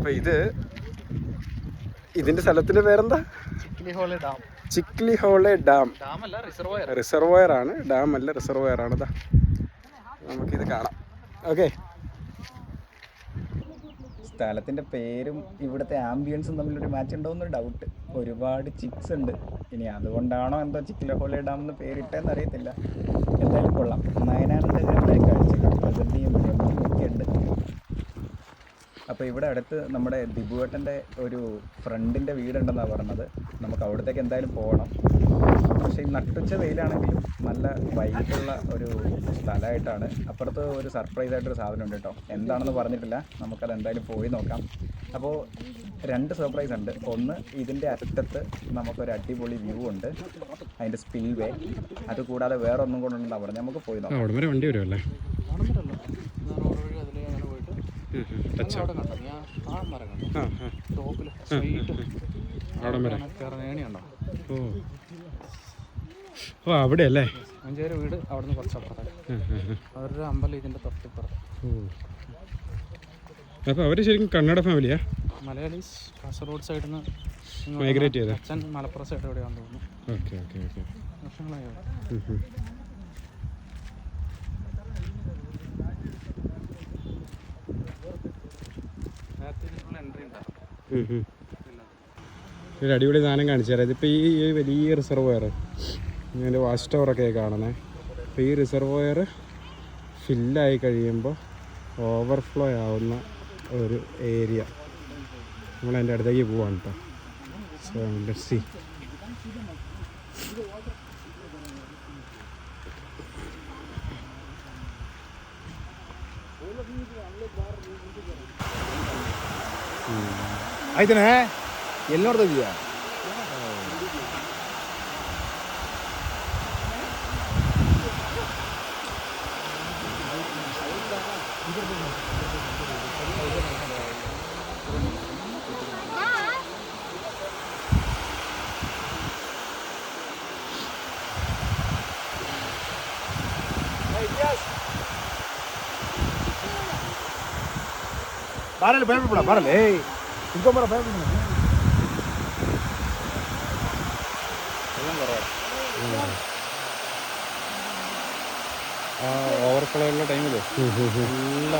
അപ്പൊ ഇത് ഇതിന്റെ സ്ഥലത്തിന്റെ പേരെന്താ? Chikkili Holi dam. Chikli Hole dam. Reservoir reservoir. Reservoir ആണ്. ഡാം അല്ല റിസർവോയർ ആണ്. നമുക്കിത് കാണാം. ഓക്കെ. സ്ഥലത്തിന്റെ പേരും ഇവിടുത്തെ ആംബിയൻസും തമ്മിലൊരു മാച്ച് ഉണ്ടോന്ന് ഡൗട്ട് ഒരുപാട് ചിക്സ് ഉണ്ട്. ഇനി അതുകൊണ്ടാണോ എന്തോ ചിക്കിലഹോളി ഡാം എന്ന് പേരിട്ടെന്ന് അറിയത്തില്ല. എന്തായാലും കൊള്ളാം. നയനാനന്ദ കാഴ്ചകൾ പ്രകൃതിയും ഒക്കെ ഉണ്ട്. അപ്പോൾ ഇവിടെ അടുത്ത് നമ്മുടെ ദിബുവേട്ടന്റെ ഒരു ഫ്രണ്ടിന്റെ വീടുണ്ടെന്നാണ് പറഞ്ഞത്. നമുക്ക് അവിടത്തേക്ക് എന്തായാലും പോകണം. പക്ഷേ ഈ നട്ടുച്ച വെയിലാണെങ്കിലും നല്ല വൈകിട്ടുള്ള ഒരു സ്ഥലമായിട്ടാണ്. അപ്പുറത്ത് ഒരു സർപ്രൈസ് ആയിട്ടൊരു സാധനം ഉണ്ട് കേട്ടോ. എന്താണെന്ന് പറഞ്ഞിട്ടില്ല. നമുക്കത് എന്തായാലും പോയി നോക്കാം. അപ്പോൾ രണ്ട് സർപ്രൈസ് ഉണ്ട്. ഒന്ന് ഇതിന്റെ അറ്റത്ത് നമുക്കൊരു അടിപൊളി വ്യൂ ഉണ്ട്. അതിന്റെ സ്പിൽവേ അത് കൂടാതെ വേറെ ഒന്നും പറഞ്ഞത്. നമുക്ക് പോയി നോക്കാം. വണ്ടി ഉണ്ടോ ഓ. അവിടെ അല്ലേ അഞ്ചേര് വീട് അവിടെ നിന്ന് കുറച്ച് അപ്പുറത്തായി അവരുടെ അമ്പലം ഇതിന്റെ തൊട്ടിപ്പുറത്ത്. അപ്പൊ അപ്പോൾ അവർ ശരിക്കും കന്നഡ ഫാമിലിയാ? മലയാളീസ് കാസർഗോഡ് സൈഡിൽ നിന്ന് മൈഗ്രേറ്റ് ചെയ്ത. അച്ഛൻ മലപ്പുറം സൈഡ് എവിടെയാണെന്ന് തോന്നുന്നു ഓക്കെ ഓക്കെ ഓക്കെ. വർഷങ്ങളായി ഒരു അടിപൊളി സാധനം കാണിച്ചു തരാം. ഇതിപ്പോൾ ഈ വലിയ റിസർവോയർ ഇതിന്റെ വാച്ച് ടവറൊക്കെ കാണണേ അപ്പോൾ ഈ റിസർവോയർ ഫില്ലായി കഴിയുമ്പോൾ ഓവർഫ്ലോ ആവുന്ന ഒരു ഏരിയ നമ്മൾ അതിന്റെ അടുത്തേക്ക് പോവാണ് കേട്ടോ സോ ലെറ്റ് സി ಆಯ್ತಾನೆ ಎಲ್ಲಿ ನೋಡ್ತಾ ಇದೀಯಾ బారాలి భయపడ బారాలి ఇంకో మర భయపడ ഓവർ ഫ്ലോയുള്ള ടൈമിൽ ഫുള്ള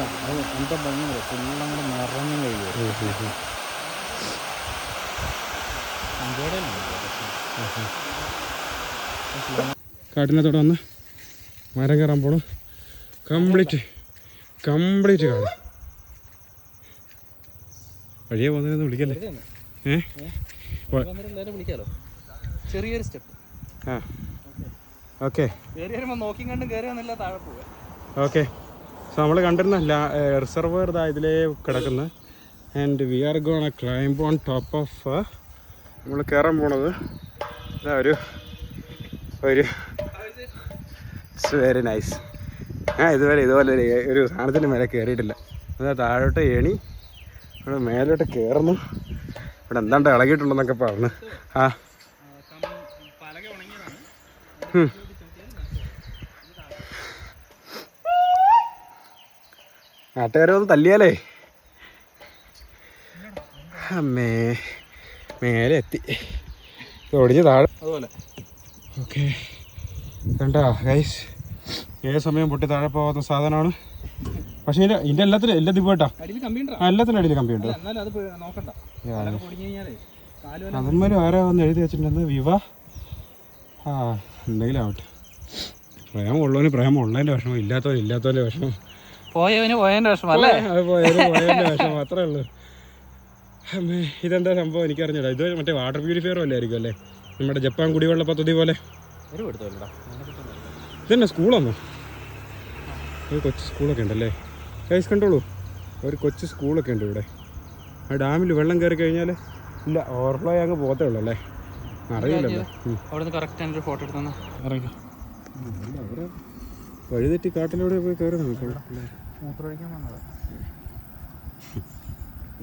എന്താ ഭംഗിയില്ല ഫുള്ളും നിറഞ്ഞു കഴിയും. കാട്ടിനകത്തോടെ വന്ന് മരം കയറാൻ പോണം. കംപ്ലീറ്റ് കംപ്ലീറ്റ് കാട് വഴിയെ പോകുന്നതിനൊന്നും വിളിക്കല്ലേ? ചെറിയൊരു സ്റ്റെപ്പ്. ആ. ഓക്കെ. സോ നമ്മൾ കണ്ടിരുന്ന റിസർവർ ഇതാ ഇതിലേ കിടക്കുന്നത് and we are gonna climb on top of നമ്മൾ കയറാൻ പോണത്. ഇതാ ഒരു ഒരു ഇറ്റ്സ് വെരി നൈസ് ആ ഇതുവരെ ഇതുപോലെ ഒരു സാധനത്തിന് സാധനത്തിന്റെ മേലെ കയറിയിട്ടില്ല അതാ താഴോട്ട് ഏണി. ഇവിടെ മേലോട്ട് കയറുന്നു ഇവിടെ എന്താണ്ട് ഇളകിയിട്ടുണ്ടെന്നൊക്കെ പറഞ്ഞു. ആ. നാട്ടുകാരെ ഒന്ന് തല്ലിയാലേ. അമ്മേ മേലെ എത്തി ഒടിഞ്ഞ് താഴെ. അതുപോലെ. ഓക്കെ. കണ്ടാ ഗൈസ് ഏത് സമയം പൊട്ടി താഴെ പോകാത്ത സാധനമാണ്? പക്ഷേ ഇതിന്റെ ഇതിന്റെ എല്ലാത്തിനും എല്ലാ കമ്പ്യൂട്ടർ എല്ലാത്തിനും അടിയിൽ കമ്പി ഉണ്ട് അത് വേറെ വന്ന് എഴുതി വെച്ചിട്ടുണ്ടെന്ന് വിവ. ആ എന്തെങ്കിലും ആവട്ടെ. പ്രേമം ഉള്ളവന് പ്രേമം ഉള്ളതിന്റെ വിഷമം ഇല്ലാത്തവന് ഇല്ലാത്തവന്റെ വിഷമം. പോയവന് പോയതിന്റെ വിഷമം അല്ലേ? അത് പോയത് പോയതിന്റെ വിഷമം. അത്രേ ഉള്ളൂ. അമ്മേ ഇതെന്താ സംഭവം? എനിക്കറിഞ്ഞൂടാ. ഇത് മറ്റേ വാട്ടർ പ്യൂരിഫയർ പോലെ ആയിരിക്കും അല്ലേ? നമ്മുടെ ജപ്പാൻ കുടിവെള്ള പദ്ധതി പോലെ. ഇതന്നെ സ്കൂളാണോ ഒരു കൊച്ചു സ്കൂളൊക്കെ ഉണ്ടല്ലേ? കൈസ് കണ്ടോളൂ. ഒരു കൊച്ചു സ്കൂളൊക്കെ ഉണ്ട് ഇവിടെ. ആ ഡാമിൽ വെള്ളം കയറി കഴിഞ്ഞാൽ ഇല്ല ഓവർഫ്ലോ അങ്ങ് പോകത്തേ ഉള്ളൂ അല്ലേ? അറിയില്ലല്ലോ. ഉം. അവിടെ നിന്ന് കറക്റ്റ് എന്റെ ഫോട്ടോ എടുത്തെന്ന്. ഇറങ്ങി. അവർ വഴിതെറ്റി കാട്ടിലൂടെ പോയി കയറി നോക്കണം മൂത്രമൊഴിക്കാൻ വന്നതാണ്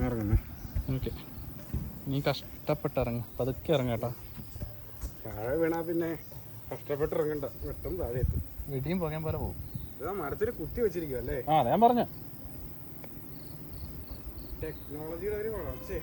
ഇറങ്ങണേ ഓക്കെ. നീ കഷ്ടപ്പെട്ട് ഇറങ്ങ. പതുക്കെ ഇറങ്ങ താഴെ വീണാ പിന്നെ കഷ്ടപ്പെട്ട് ഇറങ്ങണ്ട. വെട്ടും താഴെ എത്തും. വെടിയും പോകാൻ പോലെ പോകും. മരത്തിൽ കുത്തി വെച്ചിരിക്കും അല്ലേ? ആ ഞാൻ പറഞ്ഞു. ടെക്നോളജിയുടെ ഒരു വളർച്ചയെ.